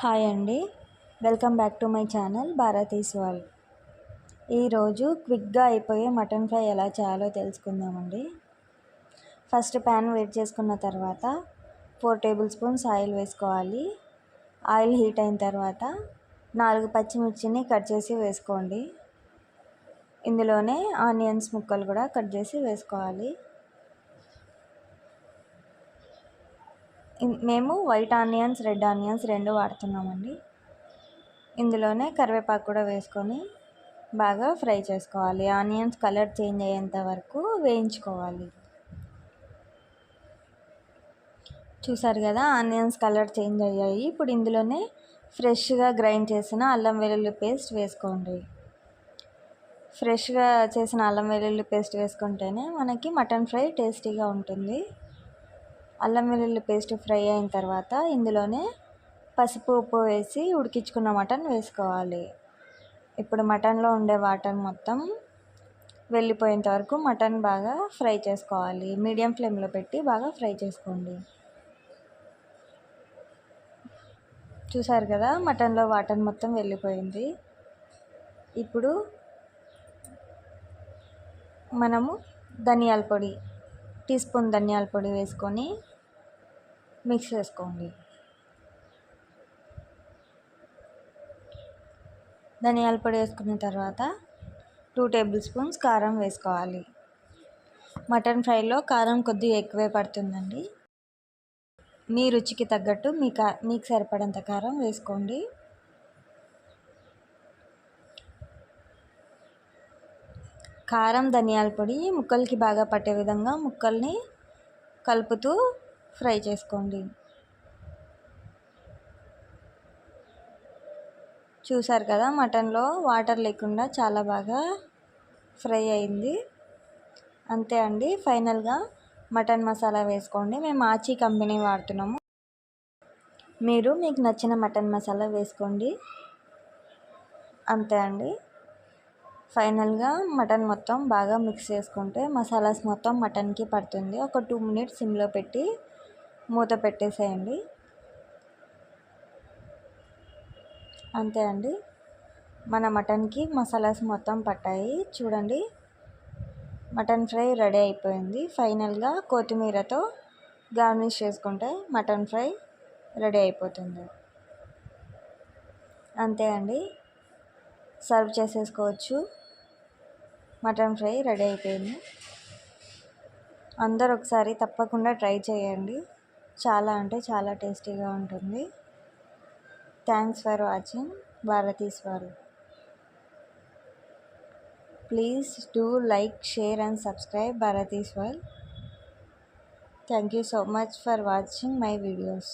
Hi అండి. Welcome back to my channel Bharathi's వాళ్ళు ఈరోజు క్విక్గా అయిపోయే మటన్ ఫ్రై ఎలా చేయాలో తెలుసుకుందామండి. ఫస్ట్ ప్యాన్ వేడి చేసుకున్న తర్వాత ఫోర్ టేబుల్ స్పూన్స్ ఆయిల్ వేసుకోవాలి. ఆయిల్ హీట్ అయిన తర్వాత నాలుగు పచ్చిమిర్చిని కట్ చేసి వేసుకోండి. ఇందులోనే ఆనియన్స్ ముక్కలు కూడా కట్ చేసి వేసుకోవాలి. మేము వైట్ ఆనియన్స్ రెడ్ ఆనియన్స్ రెండు వాడుతున్నామండి. ఇందులోనే కరివేపాకు కూడా వేసుకొని బాగా ఫ్రై చేసుకోవాలి. ఆనియన్స్ కలర్ చేంజ్ అయ్యేంత వరకు వేయించుకోవాలి. చూసారు కదా ఆనియన్స్ కలర్ చేంజ్ అయ్యాయి. ఇప్పుడు ఇందులోనే ఫ్రెష్గా గ్రైండ్ చేసిన అల్లం వెల్లుల్లి పేస్ట్ వేసుకోండి. ఫ్రెష్గా చేసిన అల్లం వెల్లుల్లి పేస్ట్ వేసుకుంటేనే మనకి మటన్ ఫ్రై టేస్టీగా ఉంటుంది. అల్లం వెల్లుల్లి పేస్ట్ ఫ్రై అయిన తర్వాత ఇందులోనే పసుపు ఉప్పు వేసి ఉడికించుకున్న మటన్ వేసుకోవాలి. ఇప్పుడు మటన్లో ఉండే వాటర్ మొత్తం వెళ్ళిపోయేంత వరకు మటన్ బాగా ఫ్రై చేసుకోవాలి. మీడియం ఫ్లేమ్లో పెట్టి బాగా ఫ్రై చేసుకోండి. చూసారు కదా మటన్లో వాటర్ మొత్తం వెళ్ళిపోయింది. ఇప్పుడు మనము ధనియాల పొడి టీ స్పూన్ ధనియాల పొడి వేసుకొని మిక్స్ చేసుకోండి. ధనియాల పొడి వేసుకున్న తర్వాత టూ టేబుల్ స్పూన్స్ కారం వేసుకోవాలి. మటన్ ఫ్రైలో కారం కొద్దిగా ఎక్కువే పడుతుందండి. మీ రుచికి తగ్గట్టు మీ కా మీకు సరిపడంత కారం వేసుకోండి. కారం ధనియాల పొడి ముక్కలకి బాగా పట్టే విధంగా ముక్కల్ని కలుపుతూ ఫ్రై చేసుకోండి. చూసారు కదా మటన్లో వాటర్ లేకుండా చాలా బాగా ఫ్రై అయింది. అంతే అండి ఫైనల్గా మటన్ మసాలా వేసుకోండి. మేము ఆచి కంపెనీ వాడుతున్నాము. మీరు మీకు నచ్చిన మటన్ మసాలా వేసుకోండి. అంతే అండి. ఫైనల్గా మటన్ మొత్తం బాగా మిక్స్ చేసుకుంటే మసాలాస్ మొత్తం మటన్కి పడుతుంది. ఒక టూ మినిట్స్ సిమ్లో పెట్టి మూత పెట్టేసేయండి. అంతే అండి. మన మటన్కి మసాలాస్ మొత్తం పట్టాయి. చూడండి. మటన్ ఫ్రై రెడీ అయిపోయింది. ఫైనల్గా కొత్తిమీరతో గార్నిష్ చేసుకుంటే మటన్ ఫ్రై రెడీ అయిపోతుంది. అంతే అండి. సర్వ్ చేసేసుకోవచ్చు. మటన్ ఫ్రై రెడీ అయిపోయింది. అందరు ఒకసారి తప్పకుండా ట్రై చేయండి. చాలా అంటే చాలా టేస్టీగా ఉంటుంది. Thanks for watching. భారతీస్ వారు please do like share and subscribe Bharathi's world thank you so much for watching my videos.